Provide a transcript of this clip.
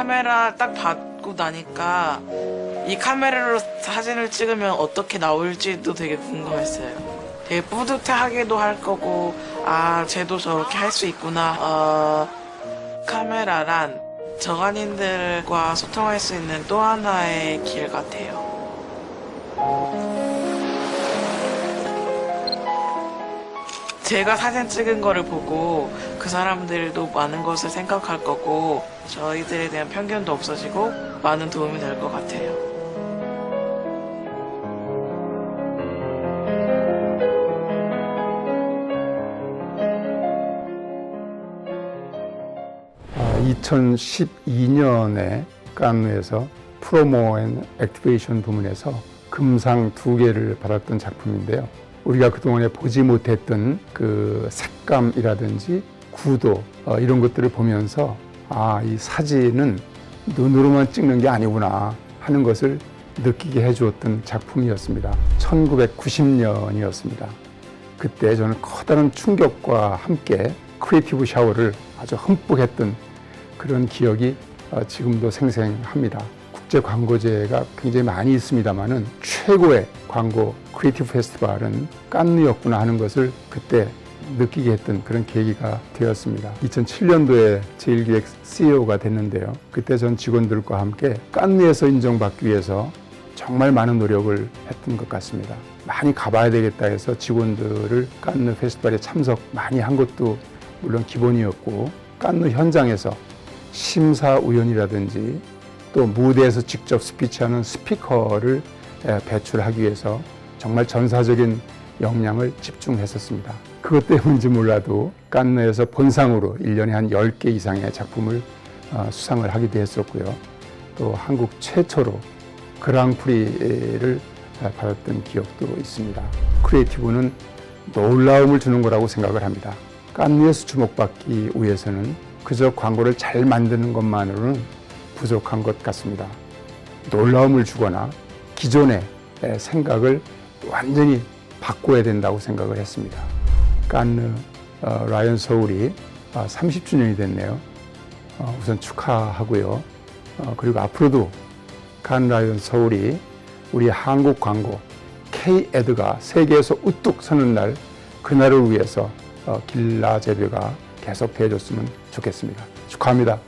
카메라 딱 받고 나니까 이 카메라로 사진을 찍으면 어떻게 나올지도 되게 궁금했어요. 되게 뿌듯하기도 할 거고, 아, 쟤도 저렇게 할 수 있구나. 어, 카메라란 정한인들과 소통할 수 있는 또 하나의 길 같아요. 제가 사진 찍은 거를 보고 그 사람들도 많은 것을 생각할 거고 저희들에 대한 편견도 없어지고 많은 도움이 될 것 같아요. 아, 2012년에 깐누에서 프로모 앤 액티베이션 부문에서 금상 두 개를 받았던 작품인데요. 우리가 그동안에 보지 못했던 그 색감이라든지 구도 어, 이런 것들을 보면서 아, 이 사진은 눈으로만 찍는 게 아니구나 하는 것을 느끼게 해주었던 작품이었습니다. 1990년이었습니다. 그때 저는 커다란 충격과 함께 크리에이티브 샤워를 아주 흠뻑 했던 그런 기억이 어, 지금도 생생합니다. 국제 광고제가 굉장히 많이 있습니다만은 최고의 광고 크리에이티브 페스티벌은 깐느였구나 하는 것을 그때 느끼게 했던 그런 계기가 되었습니다. 2007년도에 제일기획 CEO가 됐는데요. 그때 전 직원들과 함께 깐느에서 인정받기 위해서 정말 많은 노력을 했던 것 같습니다. 많이 가봐야 되겠다 해서 직원들을 깐느 페스티벌에 참석 많이 한 것도 물론 기본이었고 깐느 현장에서 심사위원이라든지 또 무대에서 직접 스피치하는 스피커를 에, 배출하기 위해서 정말 전사적인 역량을 집중했었습니다. 그것 때문인지 몰라도 깐느에서 본상으로 일년에 한 10개 이상의 작품을 어, 수상을 하기도 했었고요. 또 한국 최초로 그랑프리를 받았던 기억도 있습니다. 크리에이티브는 놀라움을 주는 거라고 생각을 합니다. 깐느에서 주목받기 위해서는 그저 광고를 잘 만드는 것만으로는 부족한 것 같습니다. 놀라움을 주거나 기존의 생각을 완전히 바꿔야 된다고 생각을 했습니다. 깐느 어, 라이언 서울이 30주년이 됐네요. 어, 우선 축하하고요. 어, 그리고 앞으로도 간 라이언 서울이 우리 한국 광고 K 에드가 세계에서 우뚝 서는 날 그날을 위해서 어, 길라 재배가 계속 되어줬으면 좋겠습니다. 축하합니다.